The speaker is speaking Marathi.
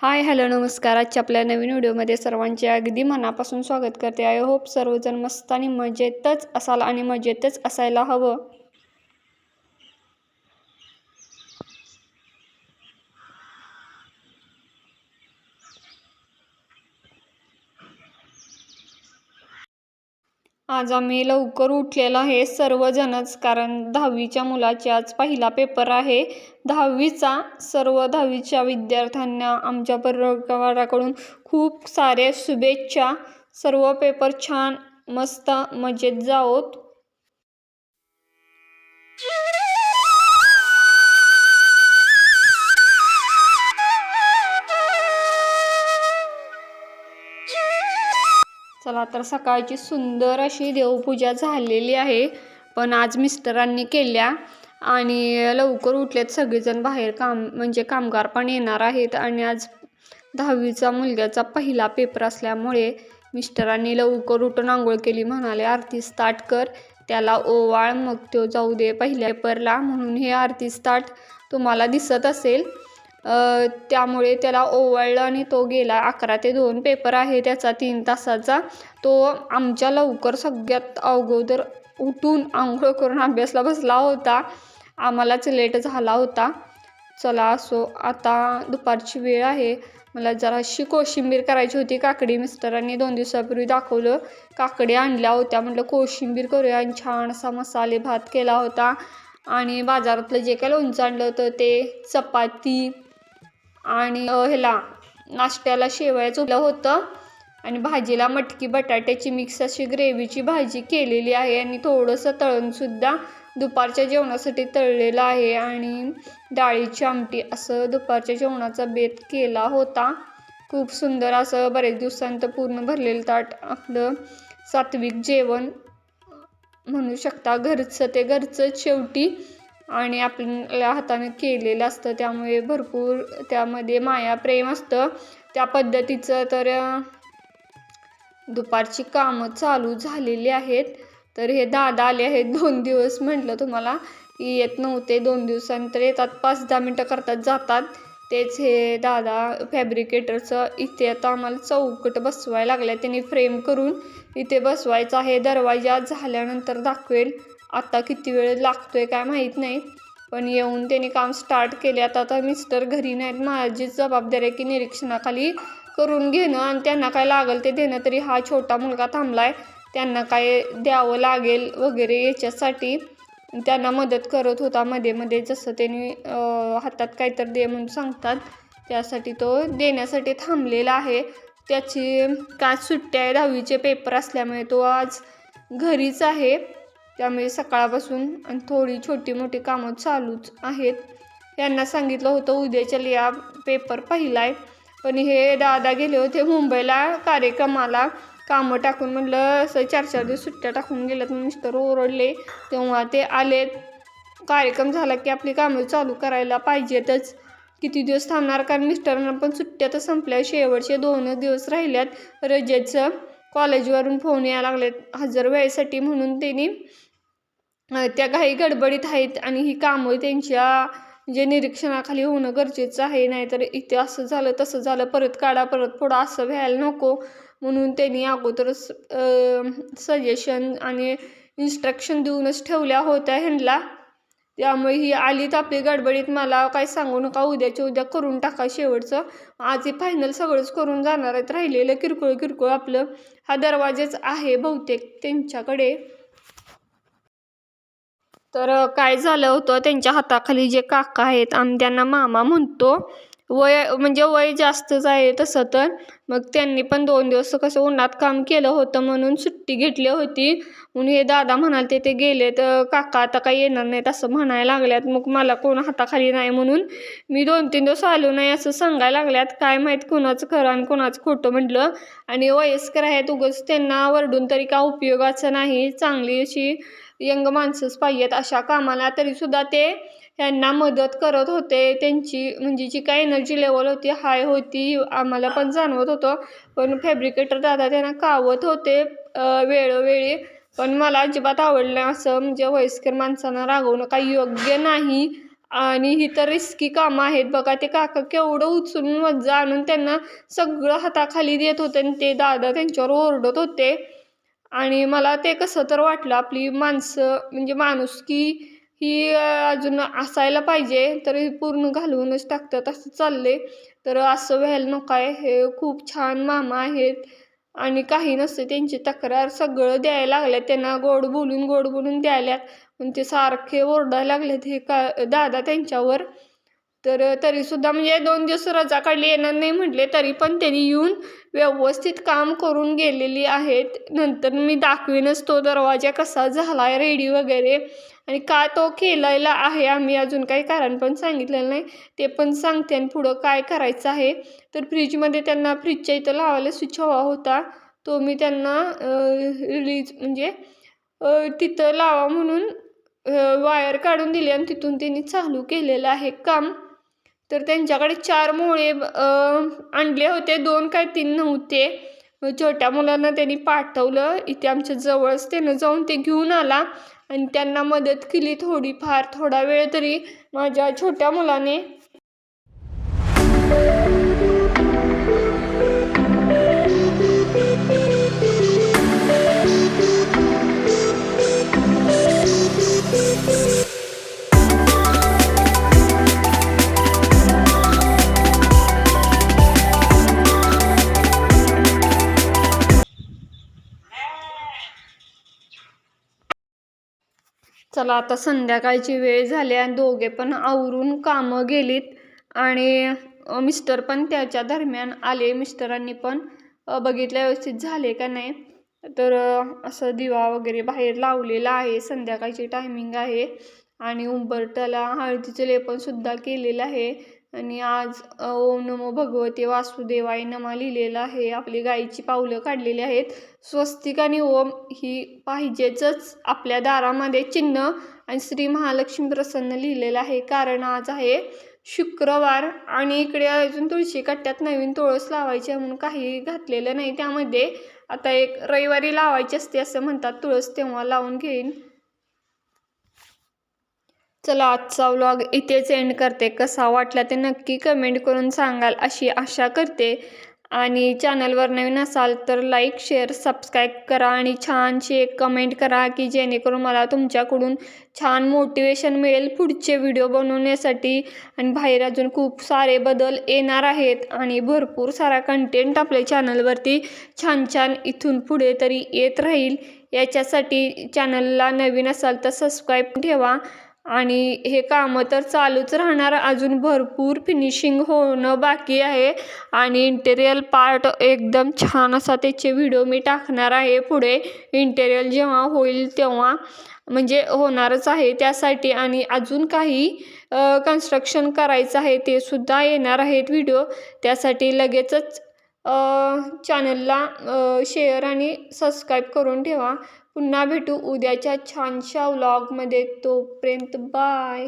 हाय हॅलो नमस्कार. आजच्या आपल्या नवीन व्हिडिओमध्ये सर्वांचे अगदी मनापासून स्वागत करते. आय होप सर्वजण मस्त आणि मजेतच असाल आणि मजेतच असायला हवं. आज आम्ही लवकर उठलेलो आहे सर्वजणच कारण दहावीच्या मुलाचे आज पहिला पेपर आहे. दहावीचा सर्व दहावीच्या विद्यार्थ्यांना आमच्या परिवाराकडून खूप सारे शुभेच्छा. सर्व पेपर छान मस्त मजेत जावोत. चला तर सकाळची सुंदर अशी देवपूजा झालेली आहे. पण आज मिस्टरांनी केल्या आणि लवकर उठलेत सगळेजण बाहेर काम म्हणजे कामगार पण येणार आहेत. आणि आज दहावीचा मुलग्याचा पहिला पेपर असल्यामुळे मिस्टरांनी लवकर उठून आंघोळ केली. म्हणाले आरती स्टार्ट कर. त्याला ओवाळ मग तो जाऊ दे पहिल्या पेपरला म्हणून हे आरती स्टार्ट तुम्हाला दिसत असेल. त्यामुळे त्याला ओवाळलं आणि तो गेला. अकरा ते दोन पेपर आहे त्याचा तीन तासाचा. तो आमच्या लवकर सगळ्यात अगोदर उठून आंघोळ करून अभ्यासला बसला होता. आम्हालाच लेट झाला होता. चला असो आता दुपारची वेळ आहे. मला जराशी कोशिंबीर करायची होती. काकडी मिस्टरांनी दोन दिवसापूर्वी दाखवलं. काकडी आणल्या होत्या. म्हटलं कोशिंबीर करूया. आणि छान असा मसाले भात केला होता. आणि बाजारातलं जे काय लोणचं आणलं होतं ते चपाती आणि ह्याला नाश्त्याला शेवया चुकलं होतं. आणि भाजीला मटकी बटाट्याची मिक्स अशी ग्रेव्हीची भाजी केलेली आहे. आणि थोडंसं तळणसुद्धा दुपारच्या जेवणासाठी तळलेलं आहे. आणि डाळीची आमटी असं दुपारच्या जेवणाचा बेत केला होता. खूप सुंदर असं बरेच दिवसांत पूर्ण भरलेलं ताट आपलं सात्विक जेवण म्हणू शकता. घरचं ते घरचं शेवटी आणि आपल्या हाताने केलेलं असतं. त्यामुळे भरपूर त्यामध्ये माया प्रेम असतं. त्या पद्धतीचं तर दुपारची कामं चालू झालेली आहेत. तर हे दादा आले आहेत दोन दिवस म्हटलं तुम्हाला. की येत नव्हते दोन दिवसानंतर येतात. पाच दहा मिनटं करतात जातात. तेच हे दादा फॅब्रिकेटरचं इथे आता आम्हाला चौकट बसवायला लागलं आहे त्यांनी फ्रेम करून इथे बसवायचं आहे. दरवाजा झाल्यानंतर दाखवेल. आत्ता किती वेळ लागतो आहे काय माहीत नाही. पण येऊन त्यांनी काम स्टार्ट केले. आता आता मिस्टर घरी नाहीत. माझी जबाबदारी आहे की निरीक्षणाखाली करून घेणं. आणि त्यांना काय लागेल ते देणं तरी हा छोटा मुलगा थांबला आहे त्यांना काय द्यावं लागेल वगैरे याच्यासाठी त्यांना मदत करत होता. मध्ये मध्ये जसं त्यांनी हातात काहीतरी दे म्हणून सांगतात. त्यासाठी तो देण्यासाठी थांबलेला आहे. त्याची काय सुट्ट्या आहे? दहावीचे पेपर असल्यामुळे तो आज घरीच आहे. त्यामुळे सकाळपासून आणि थोडी छोटी मोठी कामं चालूच आहेत. यांना सांगितलं होतं उद्याच्या लिया पेपर पहिला आहे पण हे दादा गेले होते मुंबईला कार्यक्रमाला. कामं टाकून म्हटलं असं चार चार दिवस सुट्ट्या टाकून गेल्यात मिस्टर ओरडले. तेव्हा ते आलेत कार्यक्रम झाला की आपली कामं चालू करायला पाहिजेतच. किती दिवस थांबणार? कारण मिस्टरांना पण सुट्ट्या तर संपल्या. शेवटचे दोन दिवस राहिल्यात रजेचं. कॉलेजवरून फोन यायला लागलेत. हजर वेळेसाठी म्हणून त्यांनी त्या घाई गडबडीत आहेत आणि ही कामं त्यांच्या जे निरीक्षणाखाली होणं गरजेचं आहे. नाहीतर इथे असं झालं तसं झालं परत काढा परत पुढं असं व्हायला नको. म्हणून त्यांनी अगोदरच सजेशन आणि इन्स्ट्रक्शन देऊनच ठेवल्या होत्या ह्यांना. त्यामुळे ही आलीत आपली गडबडीत. मला काय सांगू नका उद्याच्या उद्या करून टाका शेवटचं. आज हे फायनल सगळंच करून जाणार आहेत. राहिलेलं किरकोळ किरकोळ आपलं. हा दरवाजेच आहे बहुतेक त्यांच्याकडे. तर काय झालं होतं? त्यांच्या हाताखाली जे काका आहेत आम्ही त्यांना मामा म्हणतो. वय म्हणजे वय जास्तच आहे तसं तर. मग त्यांनी पण दोन दिवस कसं उन्हात काम केलं होतं म्हणून सुट्टी घेतली होती. म्हणून हे दादा म्हणाले ते गेले तर काका आता काही येणार नाहीत असं म्हणायला लागल्यात. मग मला कोण हाताखाली नाही म्हणून मी दोन तीन दिवस आलो नाही असं सांगायला लागल्यात. काय माहीत कोणाचं खरं आणि कोणाचं खोटं म्हटलं. आणि वयस्कर आहेत उगंच त्यांना वरडून तरी का उपयोगाचं नाही. चांगली अशी यंग माणसंच पाहिजेत अशा कामाला. तरीसुद्धा ते ह्यांना मदत करत होते. त्यांची म्हणजे जी काय एनर्जी लेवल होती हाय होती आम्हाला पण जाणवत होतं. पण फॅब्रिकेटर दादा त्यांना कावत होते वेळोवेळी. पण मला अजिबात आवडलं असं. म्हणजे वयस्कर माणसांना रागवणं काही योग्य नाही. आणि ही तर रिस्की कामं आहेत. बघा ते काका केवढं उचलून मज्जा आणून त्यांना सगळं हाताखाली देत होते आणि ते दादा त्यांच्यावर ओरडत होते. आणि मला ते कसं तर वाटलं. आपली माणसं म्हणजे माणुसकी ही अजून असायला पाहिजे तर पूर्ण घालवूनच टाकतात. असं चालले तर असं व्हायला नको आहे हे खूप छान मामा आहेत. आणि काही नसते. त्यांची तक्रार सगळं द्यायला लागल्यात. त्यांना गोड बोलून गोड बोलून द्यायल्यात. पण ते सारखे ओरडायला लागलेत. हे का दादा त्यांच्यावर तर तरीसुद्धा म्हणजे दोन दिवस रजा काढली येणार नाही म्हटले तरी पण त्यांनी येऊन व्यवस्थित काम करून गेलेली आहेत. नंतर मी दाखवीनच तो दरवाजा कसा झाला आहे रेडी वगैरे. आणि का तो केलेला आहे आम्ही अजून काही कारण पण सांगितलेलं नाही. ते पण सांगते आणि पुढं काय करायचं आहे. तर फ्रीजमध्ये त्यांना फ्रीजच्या इथं लावायला स्विच हवा होता. तो मी त्यांना रिलीज म्हणजे तिथं लावा म्हणून वायर काढून दिली आणि तिथून त्यांनी चालू केलेलं आहे काम. तर त्यांच्याकडे चार मोळे आणले होते. दोन काय तीन नव्हते. छोट्या मुलांना त्यांनी पाठवलं. इथे आमच्या जवळच त्यानं जाऊन ते घेऊन आला आणि त्यांना मदत केली थोडीफार. थोडा वेळ तरी माझ्या छोट्या मुलाने चला आता संध्याकाळची वेळ झाली आणि दोघे पण आवरून कामं गेलीत. आणि मिस्टर पण त्याच्या दरम्यान आले. मिस्टरांनी पण बघितलं व्यवस्थित झाले का नाही? तर असं दिवा वगैरे बाहेर लावलेला आहे. संध्याकाळची टायमिंग आहे. आणि उंबरट्याला हळदीचं लेपन सुद्धा केलेलं आहे. आणि आज ओम नमो भगवते वासुदेवाय नमा लिहिलेलं आहे. आपली गायीची पावलं काढलेली आहेत. स्वस्तिक आणि ओम ही पाहिजेच आपल्या दारामध्ये चिन्ह आणि श्री महालक्ष्मी प्रसन्न लिहिलेलं आहे. कारण आज आहे शुक्रवार आणि इकडे अजून तुळशी कट्ट्यात नवीन तुळस लावायची आहे म्हणून काही घातलेलं नाही त्यामध्ये. आता एक रविवारी लावायची असते असं म्हणतात. तुळस तेव्हा लावून घेईन. चला आजचा व्लॉग इथेच एंड करते. कसा वाटला ते नक्की कमेंट करून सांगाल अशी आशा करते. आणि चॅनलवर नवीन असाल तर लाईक शेअर सबस्क्राईब करा आणि छानशी एक कमेंट करा की जेणेकरून मला तुमच्याकडून छान मोटिवेशन मिळेल पुढचे व्हिडिओ बनवण्यासाठी. आणि बाहेर अजून खूप सारे बदल येणार आहेत आणि भरपूर सारा कंटेंट आपल्या चॅनलवरती छान छान इथून पुढे तरी येत राहील. याच्यासाठी चॅनलला नवीन असाल तर सबस्क्राईब ठेवा. आणि हे कामं तर चालूच राहणार. अजून भरपूर फिनिशिंग होणं बाकी आहे. आणि इंटेरियल पार्ट एकदम छान असा त्याचे व्हिडिओ मी टाकणार आहे पुढे. इंटेरियल जेव्हा होईल तेव्हा म्हणजे होणारच आहे त्यासाठी. आणि अजून काही कन्स्ट्रक्शन करायचं आहे ते सुद्धा येणार आहेत व्हिडिओ त्यासाठी लगेचच चॅनलला शेअर आणि सबस्क्राईब करून ठेवा. पुन्हा भेटू उद्याच्या छानशा व्लॉगमध्ये तोपर्यंत बाय